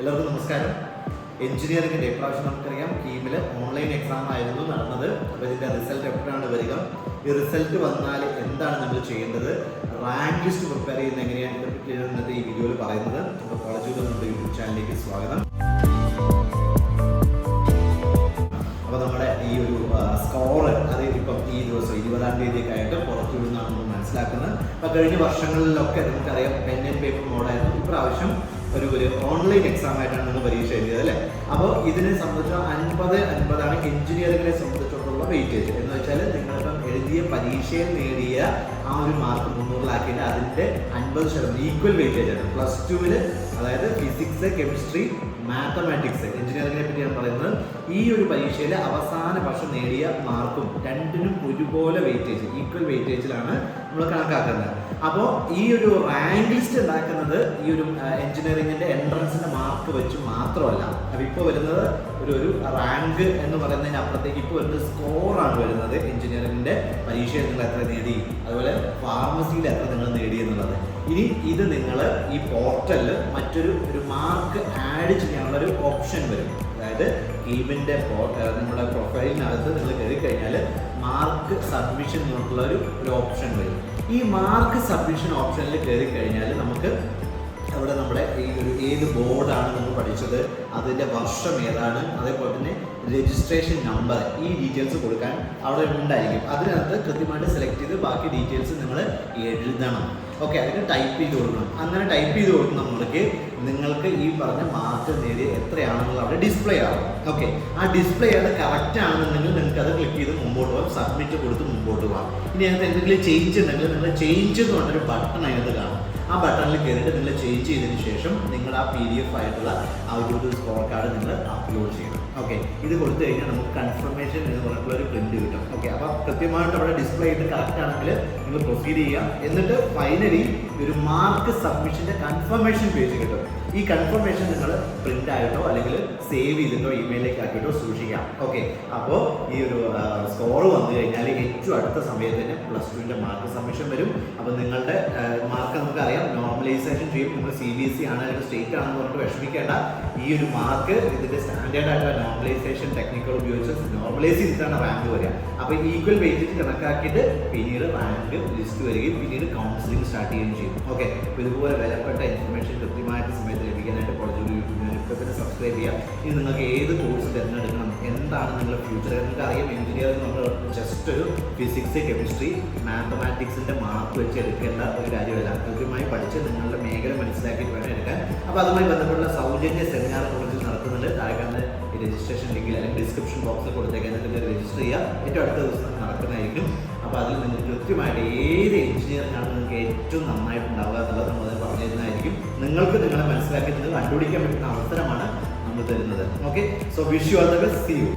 എല്ലാവർക്കും നമസ്കാരം. എഞ്ചിനീയറിംഗിന്റെ ഇപ്രാവശ്യം നമുക്കറിയാം കീമിൽ ഓൺലൈൻ എക്സാം ആയിരുന്നു നടന്നത്. അപ്പോൾ ഇതിന്റെ റിസൾട്ട് എപ്പോഴാണ് വരിക? ഈ റിസൾട്ട് വന്നാൽ എന്താണ് നമ്മൾ ചെയ്യേണ്ടത്? റാങ്ക് ലിസ്റ്റ് പ്രിപ്പയർ ചെയ്യുന്നത് എങ്ങനെയാണ് ഇന്നത്തെ ഈ വീഡിയോയിൽ പറയുന്നത്. അപ്പോൾ കോളേജ് നമ്മുടെ യൂട്യൂബ് ചാനലിലേക്ക് സ്വാഗതം. അപ്പോൾ നമ്മുടെ ഈ ഒരു സ്കോർ അത് ഇപ്പം ഈ ദിവസം ഇരുപതാം തീയതിയൊക്കെ ആയിട്ട് പുറത്തു വിടുന്നതാണ് നമ്മൾ മനസ്സിലാക്കുന്നത്. അപ്പോൾ കഴിഞ്ഞ വർഷങ്ങളിലൊക്കെ നമുക്കറിയാം പെൻ ആൻഡ് പേപ്പർ മോഡായിരുന്നു. ഇപ്രാവശ്യം ഒരു ഒരു ഓൺലൈൻ എക്സാം ആയിട്ടാണ് നിങ്ങൾ പരീക്ഷ എഴുതിയത് അല്ലേ? അപ്പോൾ ഇതിനെ സംബന്ധിച്ച അൻപത് അൻപതാണ് എഞ്ചിനീയറിംഗിനെ സംബന്ധിച്ചിടത്തോളം വെയിറ്റേജ് എന്ന് വെച്ചാൽ നിങ്ങളിപ്പം എഴുതിയ പരീക്ഷയിൽ നേടിയ ആ ഒരു മാർക്ക് മുന്നൂറിലാക്കിയിട്ട് അതിന്റെ അൻപത് ശതമാനം ഈക്വൽ വെയിറ്റേജ് ആണ്. പ്ലസ് ടുവിൽ അതായത് ഫിസിക്സ് കെമിസ്ട്രി മാത്തമാറ്റിക്സ് എഞ്ചിനീയറിംഗിനെ പറ്റി ഞാൻ പറയുന്നത് ഈ ഒരു പരീക്ഷയിൽ അവസാന വർഷം നേടിയ മാർക്കും രണ്ടിനും ഒരുപോലെ വെയിറ്റേജ് ഈക്വൽ വെയിറ്റേജിലാണ് നമ്മൾ കണക്കാക്കുന്നത്. അപ്പോൾ ഈ ഒരു റാങ്ക് ലിസ്റ്റ് ഉണ്ടാക്കുന്നത് ഈ ഒരു എഞ്ചിനീയറിംഗിന്റെ എൻട്രൻസിന്റെ മാർക്ക് വെച്ച് മാത്രമല്ല. അപ്പോൾ ഇപ്പോൾ വരുന്നത് ഒരു ഒരു റാങ്ക് എന്ന് പറയുന്നതിന് അപ്പുറത്തേക്ക് ഇപ്പോൾ വരുന്നത് സ്കോറാണ് വരുന്നത് എഞ്ചിനീയറിംഗിന്റെ പരീക്ഷ നിങ്ങൾ എത്ര നേടി അതുപോലെ ഫാർമസിയിൽ എത്ര നിങ്ങൾ നേടി എന്നുള്ളത്. ഇനി ഇത് നിങ്ങൾ ഈ പോർട്ടലിൽ മറ്റൊരു ഒരു മാർക്ക് ആഡ് ചെയ്യാനുള്ള ഒരു ഓപ്ഷൻ വരും. അതായത് ഗെയിമിന്റെ നമ്മുടെ പ്രൊഫൈലിനകത്ത് നിങ്ങൾ കയറി കഴിഞ്ഞാൽ മാർക്ക് സബ്മിഷൻ എന്നുള്ള ഒരു ഒരു ഓപ്ഷൻ വരും. ഈ മാർക്ക് സബ്മിഷൻ ഓപ്ഷനിൽ കയറി കഴിഞ്ഞാൽ നമുക്ക് അവിടെ നമ്മുടെ ഈ ഒരു ഏത് ബോർഡാണ് നമ്മൾ പഠിച്ചത് അതിന്റെ വർഷം ഏതാണ് അതേപോലെ തന്നെ രജിസ്ട്രേഷൻ നമ്പർ ഈ ഡീറ്റെയിൽസ് കൊടുക്കാൻ അവിടെ ഉണ്ടായിരിക്കും. അതിനകത്ത് കൃത്യമായിട്ട് സെലക്ട് ചെയ്ത് ബാക്കി ഡീറ്റെയിൽസ് നിങ്ങൾ എഴുതണം. ഓക്കെ അതിന് ടൈപ്പ് ചെയ്ത് കൊടുക്കണം. അങ്ങനെ ടൈപ്പ് ചെയ്ത് കൊടുക്കുന്ന നമ്മൾക്ക് നിങ്ങൾക്ക് ഈ പറഞ്ഞ മാർക്ക് നേടിയ എത്രയാണെന്നുള്ള അവിടെ ഡിസ്പ്ലേ ആവും. ഓക്കെ ആ ഡിസ്പ്ലേ അത് കറക്റ്റ് ആണെന്നുണ്ടെങ്കിൽ നിങ്ങൾക്ക് അത് ക്ലിക്ക് ചെയ്ത് മുമ്പോട്ട് പോകാം സബ്മിറ്റ് കൊടുത്ത് മുമ്പോട്ട് പോകാം ഇനി അതിനകത്ത് എന്തെങ്കിലും ചേഞ്ച് ഉണ്ടെങ്കിൽ നിങ്ങൾ ചേഞ്ച് എന്ന് പറഞ്ഞൊരു ബട്ടൺ അതിനകത്ത് കാണും. ആ ബട്ടണിൽ കയറിയിട്ട് നിങ്ങൾ ചേഞ്ച് ചെയ്തതിന് ശേഷം നിങ്ങൾ ആ പി ഡി എഫ് ആയിട്ടുള്ള ആ ഒരു സ്കോർ കാർഡ് നിങ്ങൾ അപ്ലോഡ് ചെയ്യണം. ഓക്കെ ഇത് കൊടുത്തു കഴിഞ്ഞാൽ നമുക്ക് കൺഫർമേഷൻ എന്ന് പറഞ്ഞിട്ടുള്ള ഒരു പ്രിന്റ് കിട്ടും. ഓക്കെ അപ്പോൾ കൃത്യമായിട്ട് അവിടെ ഡിസ്പ്ലേ ചെയ്ത് കറക്റ്റ് ആണെങ്കിൽ നിങ്ങൾ പ്രൊസീഡ് ചെയ്യാം എന്നിട്ട് ഫൈനലി ഒരു മാർക്ക് സബ്മിഷന്റെ കൺഫർമേഷൻ പേജ് കിട്ടും. ഈ കൺഫർമേഷൻ നിങ്ങൾ പ്രിന്റ് ആയിട്ടോ അല്ലെങ്കിൽ സേവ് ചെയ്തിട്ടോ ഇമെയിലേക്ക് ആക്കിയിട്ടോ സൂക്ഷിക്കാം. ഓക്കെ അപ്പോൾ ഈ ഒരു സ്കോർ വന്നു കഴിഞ്ഞാൽ ഏറ്റവും അടുത്ത സമയത്ത് തന്നെ പ്ലസ് ടുവിന്റെ മാർക്ക് സബ്മിഷൻ വരും. അപ്പോൾ നിങ്ങളുടെ നമുക്കറിയാം നോർമലൈസേഷൻ ചെയ്യും നമ്മൾ സി ബി എസ് സി ആണ് അല്ലെങ്കിൽ സ്റ്റേറ്റ് ആണെന്ന് പറഞ്ഞിട്ട് വിഷമിക്കേണ്ട. ഈ ഒരു മാർക്ക് ഇതിന്റെ സ്റ്റാൻഡേർഡ് ആയിട്ടുള്ള നോർമലൈസേഷൻ ടെക്നിക്കൽ ഉപയോഗിച്ച് നോർമലൈസ് ചെയ്തിട്ടാണ് റാങ്ക് വരിക. അപ്പോൾ ഈക്വൽ വെയിറ്റേജ് കണക്കാക്കിയിട്ട് പിന്നീട് റാങ്ക് ലിസ്റ്റ് വരികയും പിന്നീട് കൗൺസിലിംഗ് സ്റ്റാർട്ട് ചെയ്യുകയും ചെയ്യും. ഓക്കെ അപ്പോൾ ഇതുപോലെ വിലപ്പെട്ട ഇൻഫർമേഷൻ കൃത്യമായിട്ട് സമയത്ത് ലഭിക്കാനായിട്ട് സബ്സ്ക്രൈബ് ചെയ്യുക ഇനി നിങ്ങൾക്ക് ഏത് കോഴ്സ് തിരഞ്ഞെടുക്കണം എന്താണ് നിങ്ങളുടെ ഫ്യൂച്ചർ നിങ്ങൾക്ക് അറിയാം എഞ്ചിനീയറിംഗ് നമ്മൾ ജസ്റ്റ് ഒരു ഫിസിക്സ് കെമിസ്ട്രി മാത്തമാറ്റിക്സിന്റെ മാർക്ക് വെച്ച് എടുക്കേണ്ട ഒരു കാര്യമല്ല. കൃത്യമായി പഠിച്ച് നിങ്ങളുടെ മേഖല മനസ്സിലാക്കിയിട്ട് വേണം എടുക്കാൻ. അപ്പോൾ അതുമായി ബന്ധപ്പെട്ടുള്ള സൗജന്യ സെമിനാർ കോളേജിൽ നടത്തുന്നുണ്ട്. താഴെ രജിസ്ട്രേഷൻ ലിങ്കിൽ അല്ലെങ്കിൽ ഡിസ്ക്രിപ്ഷൻ ബോക്സിൽ കൊടുത്തേക്കാൻ നിങ്ങൾ രജിസ്റ്റർ ചെയ്യുക ഏറ്റവും അടുത്ത ദിവസം നടക്കുന്നതായിരിക്കും. അപ്പോൾ അതിൽ നിങ്ങൾ കൃത്യമായിട്ട് ഏത് എഞ്ചിനീയറിംഗ് ആണ് നിങ്ങൾക്ക് ഏറ്റവും നന്നായിട്ടുണ്ടാവുക എന്നുള്ളത് നമ്മൾ പറഞ്ഞിരുന്നതായിരിക്കും. നിങ്ങൾക്ക് നിങ്ങളെ മനസ്സിലാക്കി നിങ്ങൾ കണ്ടുപിടിക്കാൻ പറ്റുന്ന അവസരമാണ് തരുന്നത്. Okay so wish you all the best see you